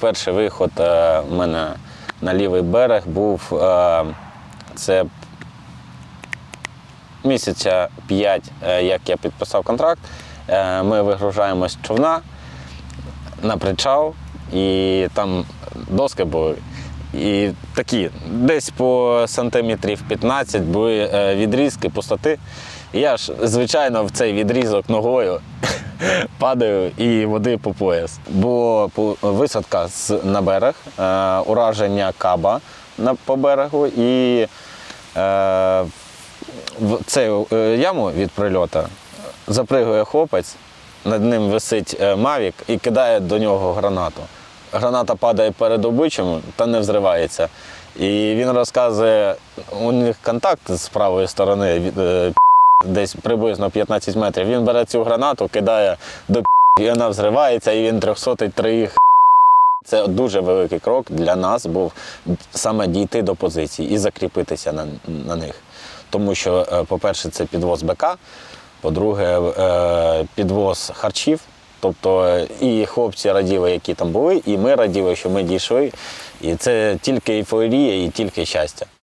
Перший виход е, в мене на лівий берег був е, це місяця 5, як я підписав контракт. Е, Ми вигружаємось з човна на причал, і там доски були. І такі, десь по сантиметрів 15 були е, відрізки пустоти. І я ж, звичайно, в цей відрізок ногою падаю і води по пояс. Пу- висадка на берег, е, ураження каба по берегу і е, в цю е, яму від прильоту запригує хлопець, над ним висить мавік і кидає до нього гранату. Граната падає перед обличчям та не взривається. І він розказує, у них контакт з правої сторони десь приблизно 15 метрів. Він бере цю гранату, кидає до і вона взривається, і він 300 троїх. Це дуже великий крок для нас був саме дійти до позицій і закріпитися на, на них. Тому що, е, по-перше, це підвоз БК, по-друге, е, підвоз харчів. Тобто е, і хлопці раділи, які там були, і ми раділи, що ми дійшли. І це тільки ейфорія і тільки щастя.